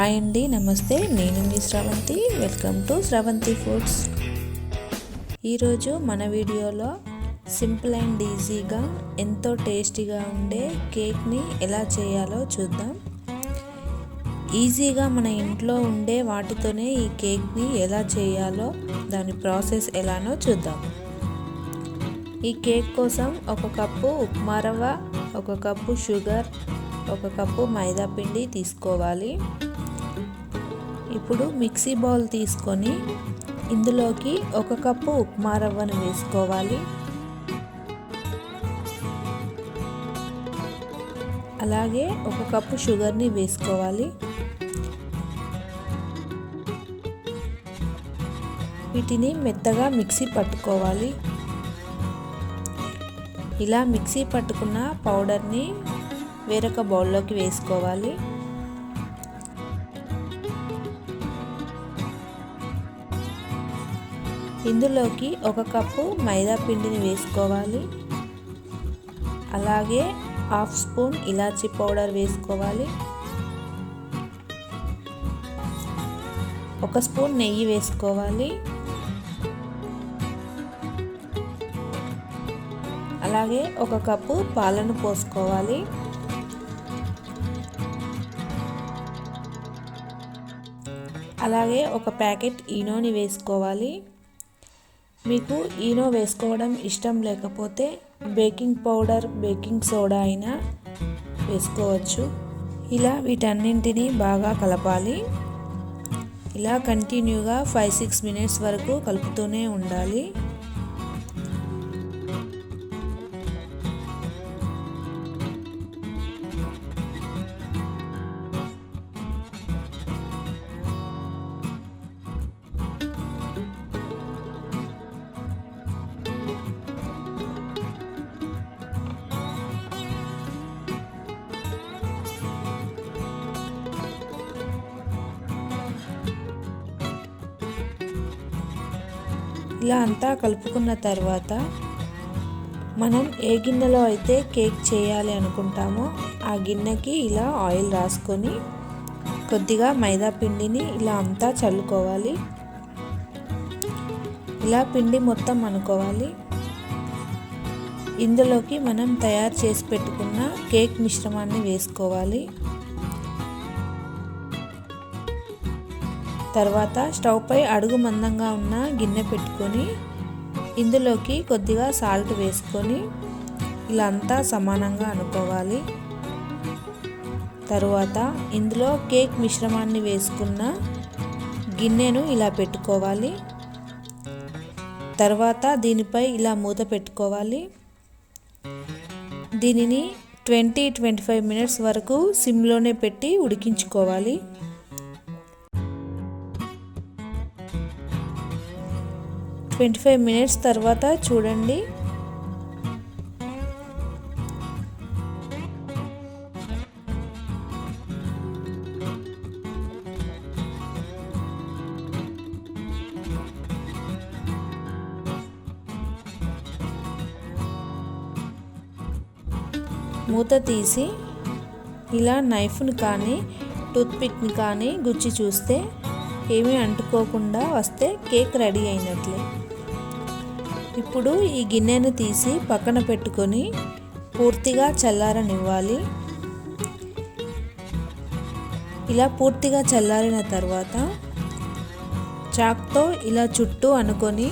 Hi అండి నమస్తే. నేను మీ Sravanthi. Welcome to Sravanthi foods ఈరోజు మన వీడియోలో సింపుల్ అండ్ ఈజీగా ఎంతో టేస్టీగా ఉండే కేక్ని ఎలా చేయాలో చూద్దాం. ఈజీగా మన ఇంట్లో ఉండే వాటితోనే ఈ కేక్ని ఎలా చేయాలో దాని ప్రాసెస్ ఎలానో చూద్దాం. ఈ కేక్ కోసం ఒక కప్పు ఉప్మా రవ్వ ఒక కప్పు షుగర్ ఒక కప్పు మైదా పిండి తీసుకోవాలి. ఇప్పుడు మిక్సీ బౌల్ తీసుకొని ఇందులోకి ఒక కప్పు ఉప్మా రవ్వను వేసుకోవాలి. అలాగే ఒక కప్పు షుగర్ని వేసుకోవాలి. వీటిని మెత్తగా మిక్సీ పట్టుకోవాలి. ఇలా మిక్సీ పట్టుకున్న పౌడర్ని వేరొక బౌల్లోకి వేసుకోవాలి. ఇందులోకి ఒక కప్పు మైదా పిండిని వేసుకోవాలి. అలాగే హాఫ్ స్పూన్ ఇలాచీ పౌడర్ వేసుకోవాలి. ఒక స్పూన్ నెయ్యి వేసుకోవాలి. అలాగే ఒక కప్పు పాలను పోసుకోవాలి. అలాగే ఒక ప్యాకెట్ ఈనోని వేసుకోవాలి. మీకు ఈనో వేసుకోవడం ఇష్టం లేకపోతే బేకింగ్ పౌడర్ బేకింగ్ సోడా అయినా వేసుకోవచ్చు. ఇలా వీటన్నింటినీ బాగా కలపాలి. ఇలా కంటిన్యూగా ఫైవ్ సిక్స్ మినిట్స్ వరకు కలుపుతూనే ఉండాలి. ఇలా అంతా కలుపుకున్న తర్వాత మనం ఏ గిన్నెలో అయితే కేక్ చేయాలి అనుకుంటామో ఆ గిన్నెకి ఇలా ఆయిల్ రాసుకొని కొద్దిగా మైదా పిండిని ఇలా అంతా చల్లుకోవాలి. ఇలా పిండి మొత్తం అనుకోవాలి. ఇందులోకి మనం తయారు చేసి పెట్టుకున్న కేక్ మిశ్రమాన్ని వేసుకోవాలి. తర్వాత స్టవ్పై అడుగు మందంగా ఉన్న గిన్నె పెట్టుకొని ఇందులోకి కొద్దిగా సాల్ట్ వేసుకొని ఇలా అంతా సమానంగా అనుకోవాలి. తరువాత ఇందులో కేక్ మిశ్రమాన్ని వేసుకున్న గిన్నెను ఇలా పెట్టుకోవాలి. తర్వాత దీనిపై ఇలా మూత పెట్టుకోవాలి. దీనిని ట్వంటీ ట్వంటీ ఫైవ్ మినిట్స్ వరకు సిమ్లోనే పెట్టి ఉడికించుకోవాలి. ట్వంటీ ఫైవ్ మినిట్స్ తర్వాత చూడండి. మూత తీసి ఇలా నైఫ్ని కానీ టూత్పిక్ని కానీ గుచ్చి చూస్తే ఏమీ అంటుకోకుండా వస్తే కేక్ రెడీ అయినట్లే. ఇప్పుడు ఈ గిన్నెను తీసి పక్కన పెట్టుకొని పూర్తిగా చల్లారనివ్వాలి. ఇలా పూర్తిగా చల్లారిన తర్వాత చాక్తో ఇలా చుట్టూ అనుకొని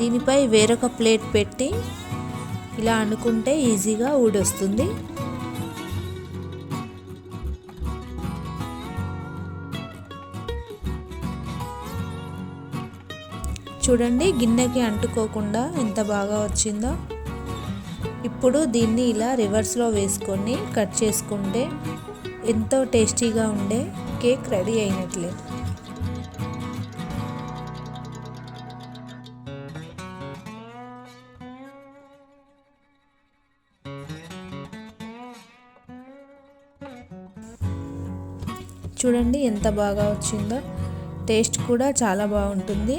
దీనిపై వేరొక ప్లేట్ పెట్టి ఇలా అనుకుంటే ఈజీగా ఊడొస్తుంది. చూడండి గిన్నెకి అంటుకోకుండా ఎంత బాగా వచ్చిందో. ఇప్పుడు దీన్ని ఇలా రివర్స్లో వేసుకొని కట్ చేసుకుంటే ఎంతో టేస్టీగా ఉండే కేక్ రెడీ అయినట్లే. చూడండి ఎంత బాగా వచ్చిందో. టేస్ట్ కూడా చాలా బాగుంటుంది.